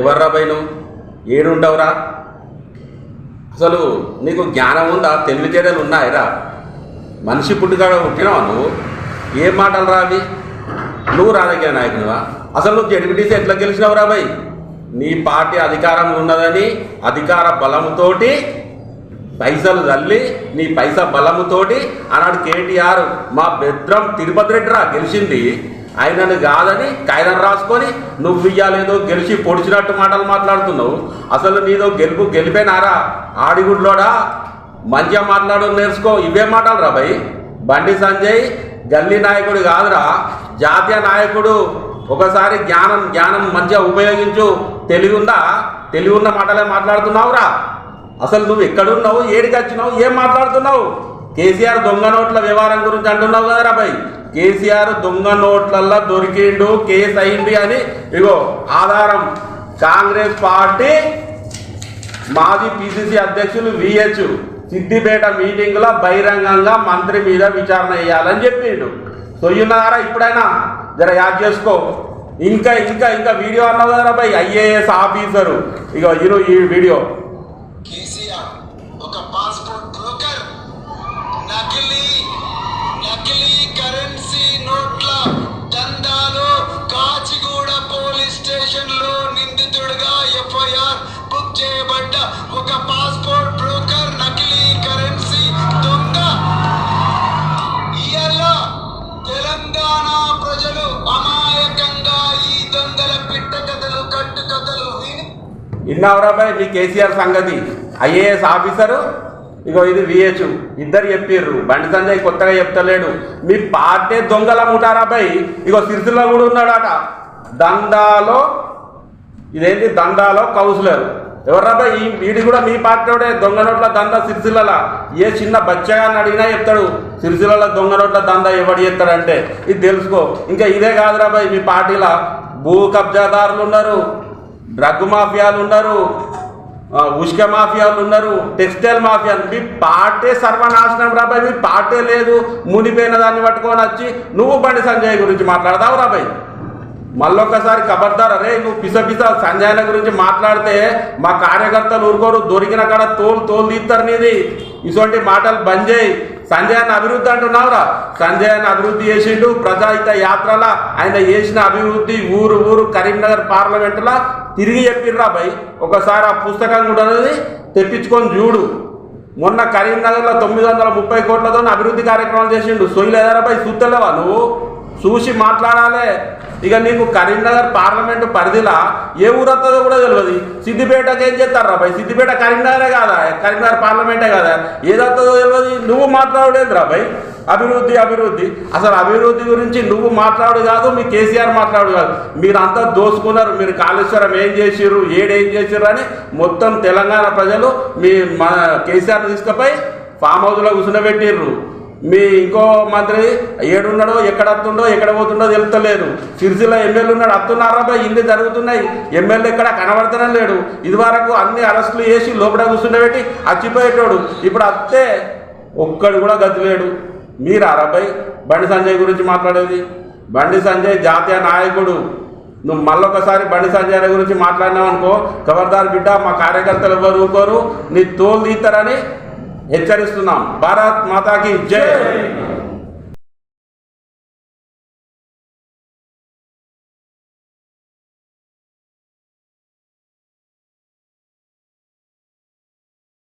ఎవర్రా నువ్వు ఏడుంటావురా అసలు నీకు జ్ఞానం ఉందా? తెలివితేటలు ఉన్నాయిరా. మనిషి పుట్టుకాడ పుట్టినావా నువ్వు? ఏం మాటలు రావి నువ్వు రాజకీయ నాయకునివా? అసలు నువ్వు జడ్పీటీసీ ఎట్లా గెలిచినావురా భయ్ నీ పార్టీ అధికారం ఉన్నదని అధికార బలముతోటి పైసలు తల్లి నీ పైసా బలముతోటి ఆనాడు కేటీఆర్ మా భద్రం తిరుపతి రెడ్డి రా గెలిచింది. ఆయనను కాదని కాగితం రాసుకొని నువ్వు ఇయ్యాలేదో గెలిచి పొడిచినట్టు మాటలు మాట్లాడుతున్నావు. అసలు నీదో గెలుపు గెలిపేనారా? ఆడిగుడ్లోడా? మంచిగా మాట్లాడు నేర్చుకో. ఇవే మాటలు రా భయ్. బండి సంజయ్ గల్లీ నాయకుడు కాదురా. జాతీయ నాయకుడు. ఒకసారి జ్ఞానం జ్ఞానం మంచిగా ఉపయోగించు. తెలివి ఉందా తెలివి ఉన్న మాటలే మాట్లాడుతున్నావురా. అసలు నువ్వు ఎక్కడున్నావు? ఏడికి వచ్చినావు? ఏం మాట్లాడుతున్నావు? కేసీఆర్ దొంగ నోట్ల వ్యవహారం గురించి అంటున్నావు కదరా భయ్. కేసీఆర్ దొంగ నోట్లల్లో దొరికిండు కేసు అయింది అని. ఇగో ఆధారం. కాంగ్రెస్ పార్టీ మాజీ పిసిసి అధ్యక్షులు విహెచ్ సిద్దిపేట మీటింగ్లో బహిరంగంగా మంత్రి మీద విచారణ చేయాలని చెప్పిండు. సొయ్యున్నారా ఇప్పుడైనా? జర యాద్ చేసుకో. ఇంకా ఇంకా ఇంకా వీడియో అన్నదారా కదరా భయ్ ఐఏఎస్ ఆఫీసరు. ఇక ఈరోజు ఈ వీడియో. చేయబడ్డ ఒక పాస్పోర్ట్ బ్రోకర్ నకిలీ కరెన్సీ దొంగ. ఇయ్యాల తెలంగాణ ప్రజలు అమాయకంగా ఈ దొంగల పిట్ట కథలు కట్టు కథలు విని మీ కేసీఆర్ సంగతి. IAS officer? ఇగో ఇది విహెచ్ ఇద్దరు చెప్పిర్రు. బండి సంజయ్ కొత్తగా చెప్తలేడు. మీ పార్టీ దొంగల ముఠారా ఇగో సిరిసిల్ల కూడా ఉన్నాడట. దందాలో ఇదేంటి? దందాలో కౌన్సిలర్. ఎవర్రా ఈ వీడి కూడా మీ పార్టీ దొంగ నోట్ల దంద సిరిసిల్ల ఏ చిన్న బచ్చగాన్ని అడిగినా చెప్తాడు. సిరిసిల్ల దొంగ నోట్ల దంద ఎవడు చెప్తాడంటే ఇది తెలుసుకో. ఇంకా ఇదే కాదురా బాయ్ మీ పార్టీలో భూ కబ్జాదారులు ఉన్నారు డ్రగ్ మాఫియాలు ఉన్నారు ఉష్క మాఫియాలు ఉన్నారు టెక్స్టైల్ మాఫియాలు మీ పార్టీ సర్వనాశనం రాబాయ్ మీ పార్టీ లేదు మునిపోయిన దాన్ని పట్టుకొని వచ్చి నువ్వు బండి సంజయ్ గురించి మాట్లాడతావు రాబాయ్ మళ్ళొక్కసారి ఖబర్దార్ అరే నువ్వు పిస సంజయన గురించి మాట్లాడితే మా కార్యకర్తలు ఊరుకోరు దొరికిన కాడ తోలు తోలు తీస్తారు నీది. ఇటువంటి మాటలు బంద్ చేయి. సంజయన్ అభివృద్ధి అంటున్నావురా. సంజయన్ అభివృద్ధి చేసిండు ప్రజాహిత యాత్రల ఆయన చేసిన అభివృద్ధి ఊరు ఊరు కరీంనగర్ పార్లమెంటులా తిరిగి చెప్పిర్రా భయ్ ఒకసారి ఆ పుస్తకం కూడా ఉన్నది తెప్పించుకొని చూడు. మొన్న కరీంనగర్లో తొమ్మిది వందల ముప్పై కోట్లతో అభివృద్ధి కార్యక్రమాలు చేసిండు. సొయ్యలేదారా భయ్ చూస్తలేవా నువ్వు? చూసి మాట్లాడాలి. ఇక నీకు కరీంనగర్ పార్లమెంటు పరిధిలా ఏ ఊరు వస్తుందో కూడా తెలియదు సిద్దిపేటకి ఏం చేస్తారా భయ్ సిద్దిపేట కరీంనగరే కాదా? కరీంనగర్ పార్లమెంటే కాదా? ఏది వస్తుందో తెలియదు నువ్వు మాట్లాడలేదు భయ్ అభివృద్ధి అభివృద్ధి. అసలు అభివృద్ధి గురించి నువ్వు మాట్లాడు కాదు మీ కేసీఆర్ మాట్లాడు కాదు. మీరంతా దోసుకున్నారు. మీరు కాళేశ్వరం ఏం చేసిర్రు? ఏడేం చేసిర్రు అని మొత్తం తెలంగాణ ప్రజలు మీ మన కేసీఆర్ తీసుకుపోయి ఫామ్ హౌస్లో కూర్చుండబెట్టిర్రు మీ ఇంకో మంత్రి ఏడున్నాడో ఎక్కడ వస్తుండో ఎక్కడ పోతుండో తెలుస్తలేదు సిరిసిల్ల ఎమ్మెల్యే ఉన్నాడు. అత్తున్నారా బా? ఇన్ని జరుగుతున్నాయి. ఎమ్మెల్యే ఎక్కడ కనబడతనే లేడు. ఇదివరకు అన్ని అరెస్టులు చేసి లోపల కూర్చుండబెట్టి అచ్చిపోయేటోడు. ఇప్పుడు అత్తే ఒక్కడు కూడా గతిలేడు. మీరు అరబై బండి సంజయ్ గురించి మాట్లాడేది? బండి సంజయ్ జాతీయ నాయకుడు. నువ్వు మళ్ళొకసారి బండి సంజయ్ గురించి మాట్లాడినావు అనుకో ఖబర్దార్ బిడ్డ మా కార్యకర్తలు ఎవరు ఊరుకోరు? నీ తోలు తీస్తారని హెచ్చరిస్తున్నాం. భారత్ మాతాకి జై.